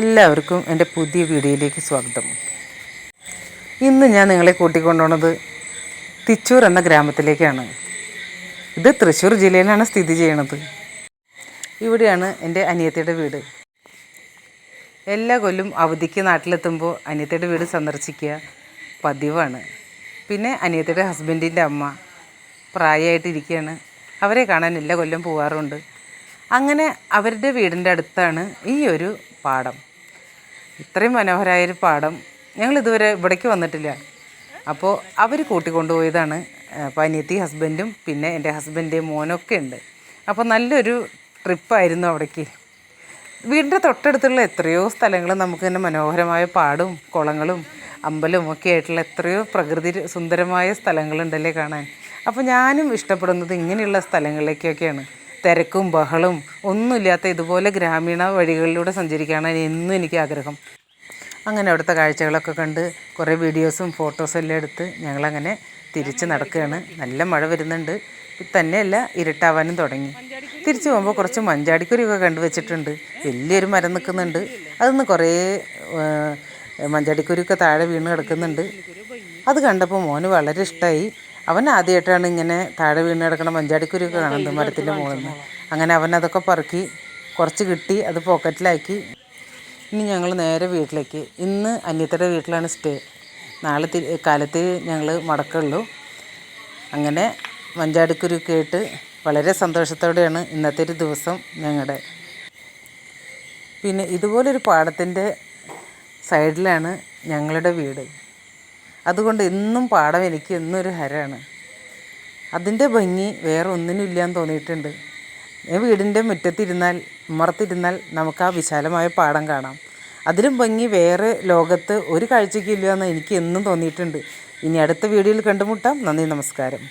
എല്ലാവർക്കും എന്റെ പുതിയ വീഡിയോയിലേക്ക് സ്വാഗതം. ഇന്ന് ഞാൻ നിങ്ങളെ കൂട്ടിക്കൊണ്ടുപോണത് തിച്ചൂർ എന്ന ഗ്രാമത്തിലേക്കാണ്. ഇത് തൃശ്ശൂർ ജില്ലയിലാണ് സ്ഥിതി ചെയ്യണത്. ഇവിടെയാണ് എന്റെ അനിയത്തിയുടെ വീട്. എല്ലാ കൊല്ലും അവധിക്ക് നാട്ടിലെത്തുമ്പോൾ അനിയത്തിയുടെ വീട് സന്ദർശിക്കുക പതിവാണ്. പിന്നെ അനിയത്തിയുടെ ഹസ്ബൻഡിന്റെ അമ്മ പ്രായമായിട്ടിരിക്കുകയാണ്. അവരെ കാണാൻ എല്ലാ കൊല്ലം പോകാറുണ്ട് അങ്ങനെ അവരുടെ വീടിന്റെ അടുത്താണ് ഈ ഒരു പാടം. ഇത്രയും മനോഹരമായൊരു പാടം. ഞങ്ങൾ ഇതുവരെ ഇവിടേക്ക് വന്നിട്ടില്ല. അപ്പോൾ അവർ കൂട്ടിക്കൊണ്ടുപോയതാണ് അപ്പോൾ അനിയത്തി ഹസ്ബൻഡും പിന്നെ എന്റെ ഹസ്ബൻഡ് മോനൊക്കെ ഉണ്ട്. അപ്പോൾ നല്ലൊരു ട്രിപ്പായിരുന്നു അവിടേക്ക്. വീടിന്റെ തൊട്ടടുത്തുള്ള എത്രയോ സ്ഥലങ്ങൾ നമുക്ക് തന്നെ മനോഹരമായ പാടും കുളങ്ങളും അമ്പലവും ഒക്കെ ആയിട്ടുള്ള എത്രയോ പ്രകൃതി സുന്ദരമായ സ്ഥലങ്ങളുണ്ടല്ലേ കാണാൻ. അപ്പോൾ ഞാനും ഇഷ്ടപ്പെടുന്നത് ഇങ്ങനെയുള്ള സ്ഥലങ്ങളിലേക്കൊക്കെയാണ്. തിരക്കും ബഹളും ഒന്നുമില്ലാത്ത ഇതുപോലെ ഗ്രാമീണ വഴികളിലൂടെ സഞ്ചരിക്കാനാണ് എന്നും എനിക്ക് ആഗ്രഹം. അങ്ങനെ അവിടുത്തെ കാഴ്ചകളൊക്കെ കണ്ട് കുറേ വീഡിയോസും ഫോട്ടോസും എല്ലാം എടുത്ത് ഞങ്ങളങ്ങനെ തിരിച്ച് നടക്കുകയാണ്. നല്ല മഴ വരുന്നുണ്ട്. തന്നെയല്ല ഇരുട്ടാവാനും തുടങ്ങി. തിരിച്ചു പോകുമ്പോൾ കുറച്ച് മഞ്ചാടിക്കുരിയൊക്കെ കണ്ടുവച്ചിട്ടുണ്ട് വലിയൊരു മരം നിൽക്കുന്നുണ്ട്. അതൊന്ന് കുറേ മഞ്ചാടിക്കുരിയൊക്കെ താഴെ വീണ് കിടക്കുന്നുണ്ട്. അത് കണ്ടപ്പോൾ മോന് വളരെ ഇഷ്ടമായി അവൻ ആദ്യമായിട്ടാണ് ഇങ്ങനെ താഴെ വീണ് കിടക്കണ മഞ്ചാടിക്കുരിയൊക്കെ കാണുന്നത് മരത്തിന്റെ മുകളിൽ നിന്ന്. അങ്ങനെ അവൻ അതൊക്കെ പറക്കി കുറച്ച് കിട്ടി അത് പോക്കറ്റിലാക്കി. ഇനി ഞങ്ങൾ നേരെ വീട്ടിലേക്ക്. ഇന്ന് അന്യത്തയുടെ വീട്ടിലാണ് സ്റ്റേ നാളെ കാലത്ത് ഞങ്ങൾ മടക്കുള്ളൂ. അങ്ങനെ മഞ്ചാടിക്കുരു കേട്ട് വളരെ സന്തോഷത്തോടെയാണ് ഇന്നത്തെ ഒരു ദിവസം ഞങ്ങളുടെ. പിന്നെ ഇതുപോലൊരു പാടത്തിന്റെ സൈഡിലാണ് ഞങ്ങളുടെ വീട്. അതുകൊണ്ട് എന്നും പാടം എനിക്ക് എന്നും ഒരു ഹരമാണ്. അതിന്റെ ഭംഗി വേറെ ഒന്നിനും ഇല്ലയെന്ന് തോന്നിയിട്ടുണ്ട്. ഞാൻ വീടിന്റെ മുറ്റത്തിരുന്നാൽ ഉമ്മറത്തിരുന്നാൽ നമുക്ക് ആ വിശാലമായ പാടം കാണാം. അതിലും ഭംഗി വേറെ ലോകത്ത് ഒരു കാഴ്ചയ്ക്കും ഇല്ല എന്ന് എനിക്ക് എന്നും തോന്നിയിട്ടുണ്ട്. ഇനി അടുത്ത വീഡിയോയിൽ കണ്ടുമുട്ടാം. നന്ദി നമസ്കാരം.